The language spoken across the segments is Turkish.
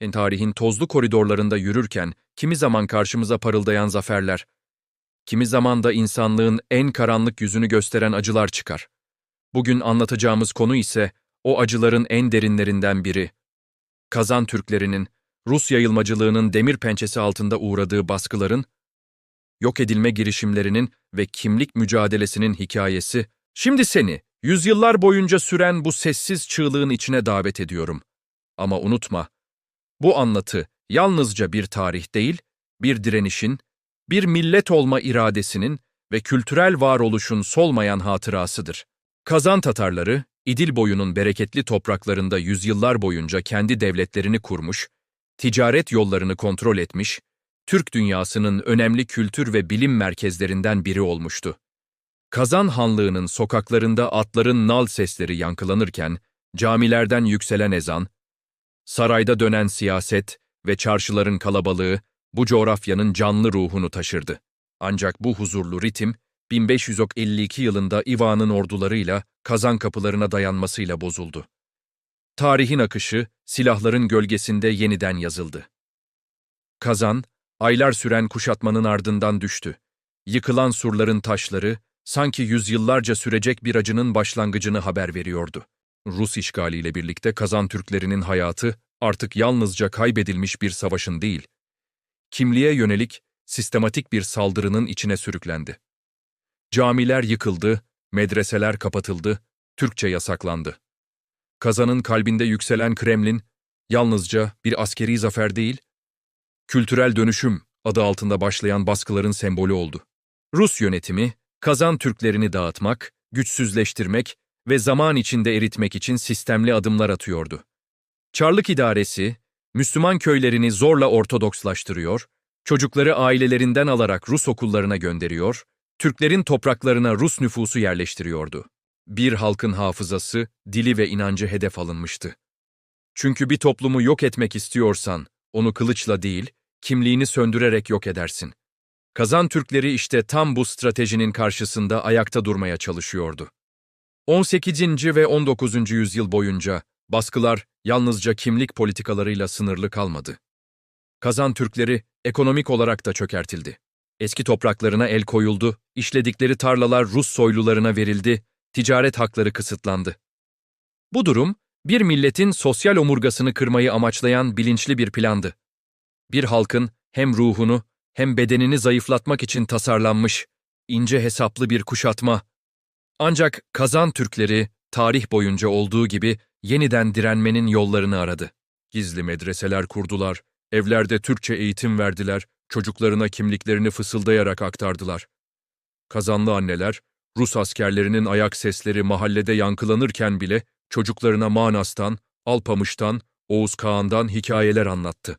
En tarihin tozlu koridorlarında yürürken kimi zaman karşımıza parıldayan zaferler, kimi zaman da insanlığın en karanlık yüzünü gösteren acılar çıkar. Bugün anlatacağımız konu ise o acıların en derinlerinden biri. Kazan Türklerinin, Rus yayılmacılığının demir pençesi altında uğradığı baskıların, yok edilme girişimlerinin ve kimlik mücadelesinin hikayesi, şimdi seni, yüzyıllar boyunca süren bu sessiz çığlığın içine davet ediyorum. Ama unutma, bu anlatı yalnızca bir tarih değil, bir direnişin, bir millet olma iradesinin ve kültürel varoluşun solmayan hatırasıdır. Kazan Tatarları, İdil boyunun bereketli topraklarında yüzyıllar boyunca kendi devletlerini kurmuş, ticaret yollarını kontrol etmiş, Türk dünyasının önemli kültür ve bilim merkezlerinden biri olmuştu. Kazan Hanlığı'nın sokaklarında atların nal sesleri yankılanırken, camilerden yükselen ezan, sarayda dönen siyaset ve çarşıların kalabalığı bu coğrafyanın canlı ruhunu taşırdı. Ancak bu huzurlu ritim, 1552 yılında İvan'ın ordularıyla Kazan kapılarına dayanmasıyla bozuldu. Tarihin akışı, silahların gölgesinde yeniden yazıldı. Kazan, aylar süren kuşatmanın ardından düştü. Yıkılan surların taşları, sanki yüzyıllarca sürecek bir acının başlangıcını haber veriyordu. Rus işgaliyle birlikte Kazan Türklerinin hayatı artık yalnızca kaybedilmiş bir savaşın değil, kimliğe yönelik sistematik bir saldırının içine sürüklendi. Camiler yıkıldı, medreseler kapatıldı, Türkçe yasaklandı. Kazan'ın kalbinde yükselen Kremlin, yalnızca bir askeri zafer değil, kültürel dönüşüm adı altında başlayan baskıların sembolü oldu. Rus yönetimi, Kazan Türklerini dağıtmak, güçsüzleştirmek ve zaman içinde eritmek için sistemli adımlar atıyordu. Çarlık idaresi, Müslüman köylerini zorla Ortodokslaştırıyor, çocukları ailelerinden alarak Rus okullarına gönderiyor, Türklerin topraklarına Rus nüfusu yerleştiriyordu. Bir halkın hafızası, dili ve inancı hedef alınmıştı. Çünkü bir toplumu yok etmek istiyorsan, onu kılıçla değil, kimliğini söndürerek yok edersin. Kazan Türkleri işte tam bu stratejinin karşısında ayakta durmaya çalışıyordu. 18. ve 19. yüzyıl boyunca baskılar yalnızca kimlik politikalarıyla sınırlı kalmadı. Kazan Türkleri ekonomik olarak da çökertildi. Eski topraklarına el koyuldu, işledikleri tarlalar Rus soylularına verildi, ticaret hakları kısıtlandı. Bu durum, bir milletin sosyal omurgasını kırmayı amaçlayan bilinçli bir plandı. Bir halkın hem ruhunu hem bedenini zayıflatmak için tasarlanmış, ince hesaplı bir kuşatma. Ancak Kazan Türkleri, tarih boyunca olduğu gibi yeniden direnmenin yollarını aradı. Gizli medreseler kurdular, evlerde Türkçe eğitim verdiler, çocuklarına kimliklerini fısıldayarak aktardılar. Kazanlı anneler, Rus askerlerinin ayak sesleri mahallede yankılanırken bile çocuklarına Manas'tan, Alpamış'tan, Oğuz Kağan'dan hikayeler anlattı.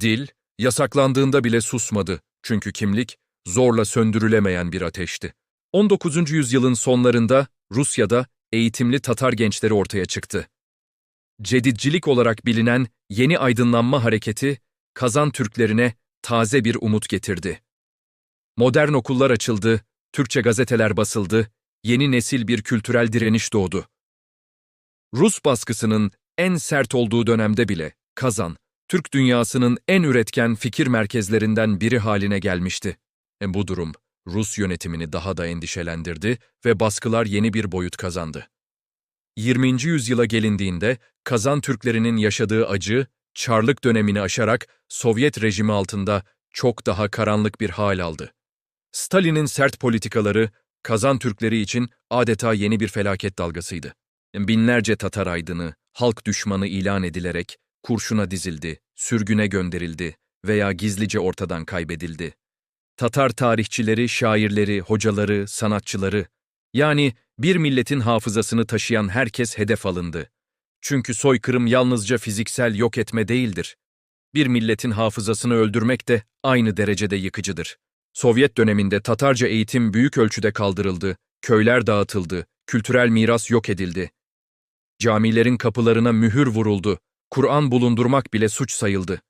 Dil, yasaklandığında bile susmadı çünkü kimlik zorla söndürülemeyen bir ateşti. 19. yüzyılın sonlarında Rusya'da eğitimli Tatar gençleri ortaya çıktı. Cedidcilik olarak bilinen yeni aydınlanma hareketi, Kazan Türklerine taze bir umut getirdi. Modern okullar açıldı, Türkçe gazeteler basıldı, yeni nesil bir kültürel direniş doğdu. Rus baskısının en sert olduğu dönemde bile Kazan, Türk dünyasının en üretken fikir merkezlerinden biri haline gelmişti. E bu durum, Rus yönetimini daha da endişelendirdi ve baskılar yeni bir boyut kazandı. 20. yüzyıla gelindiğinde Kazan Türklerinin yaşadığı acı, Çarlık dönemini aşarak Sovyet rejimi altında çok daha karanlık bir hal aldı. Stalin'in sert politikaları Kazan Türkleri için adeta yeni bir felaket dalgasıydı. Binlerce Tatar aydını, halk düşmanı ilan edilerek kurşuna dizildi, sürgüne gönderildi veya gizlice ortadan kaybedildi. Tatar tarihçileri, şairleri, hocaları, sanatçıları, yani bir milletin hafızasını taşıyan herkes hedef alındı. Çünkü soykırım yalnızca fiziksel yok etme değildir. Bir milletin hafızasını öldürmek de aynı derecede yıkıcıdır. Sovyet döneminde Tatarca eğitim büyük ölçüde kaldırıldı, köyler dağıtıldı, kültürel miras yok edildi. Camilerin kapılarına mühür vuruldu, Kur'an bulundurmak bile suç sayıldı.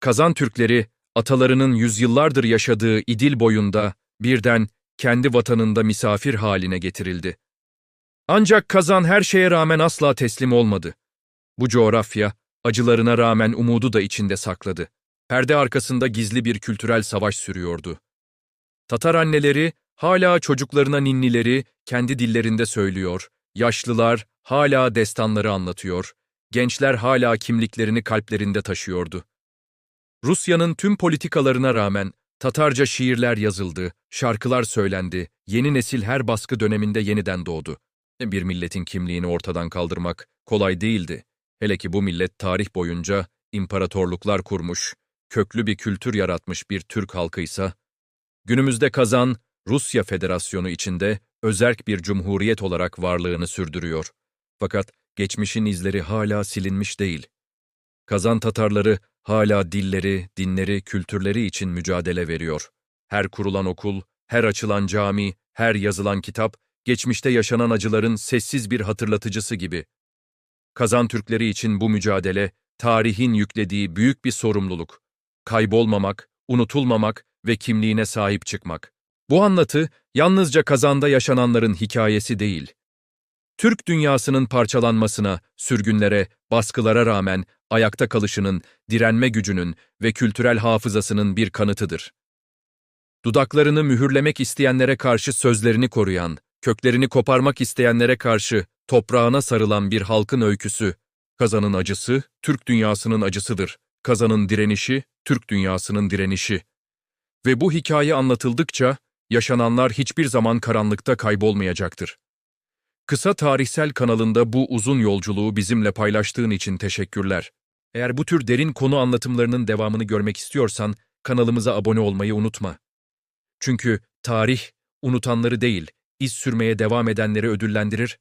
Kazan Türkleri, atalarının yüzyıllardır yaşadığı İdil boyunda birden kendi vatanında misafir haline getirildi. Ancak Kazan her şeye rağmen asla teslim olmadı. Bu coğrafya, acılarına rağmen umudu da içinde sakladı. Perde arkasında gizli bir kültürel savaş sürüyordu. Tatar anneleri hala çocuklarına ninnileri kendi dillerinde söylüyor, yaşlılar hala destanları anlatıyor, gençler hala kimliklerini kalplerinde taşıyordu. Rusya'nın tüm politikalarına rağmen Tatarca şiirler yazıldı, şarkılar söylendi, yeni nesil her baskı döneminde yeniden doğdu. Bir milletin kimliğini ortadan kaldırmak kolay değildi. Hele ki bu millet tarih boyunca imparatorluklar kurmuş, köklü bir kültür yaratmış bir Türk halkıysa, günümüzde Kazan, Rusya Federasyonu içinde özerk bir cumhuriyet olarak varlığını sürdürüyor. Fakat geçmişin izleri hala silinmiş değil. Kazan Tatarları hala dilleri, dinleri, kültürleri için mücadele veriyor. Her kurulan okul, her açılan cami, her yazılan kitap, geçmişte yaşanan acıların sessiz bir hatırlatıcısı gibi. Kazan Türkleri için bu mücadele, tarihin yüklediği büyük bir sorumluluk. Kaybolmamak, unutulmamak ve kimliğine sahip çıkmak. Bu anlatı, yalnızca Kazan'da yaşananların hikayesi değil. Türk dünyasının parçalanmasına, sürgünlere, baskılara rağmen ayakta kalışının, direnme gücünün ve kültürel hafızasının bir kanıtıdır. Dudaklarını mühürlemek isteyenlere karşı sözlerini koruyan, köklerini koparmak isteyenlere karşı toprağına sarılan bir halkın öyküsü, Kazan'ın acısı, Türk dünyasının acısıdır. Kazan'ın direnişi, Türk dünyasının direnişi. Ve bu hikaye anlatıldıkça, yaşananlar hiçbir zaman karanlıkta kaybolmayacaktır. Kısa Tarihsel kanalında bu uzun yolculuğu bizimle paylaştığın için teşekkürler. Eğer bu tür derin konu anlatımlarının devamını görmek istiyorsan, kanalımıza abone olmayı unutma. Çünkü tarih, unutanları değil, iz sürmeye devam edenleri ödüllendirir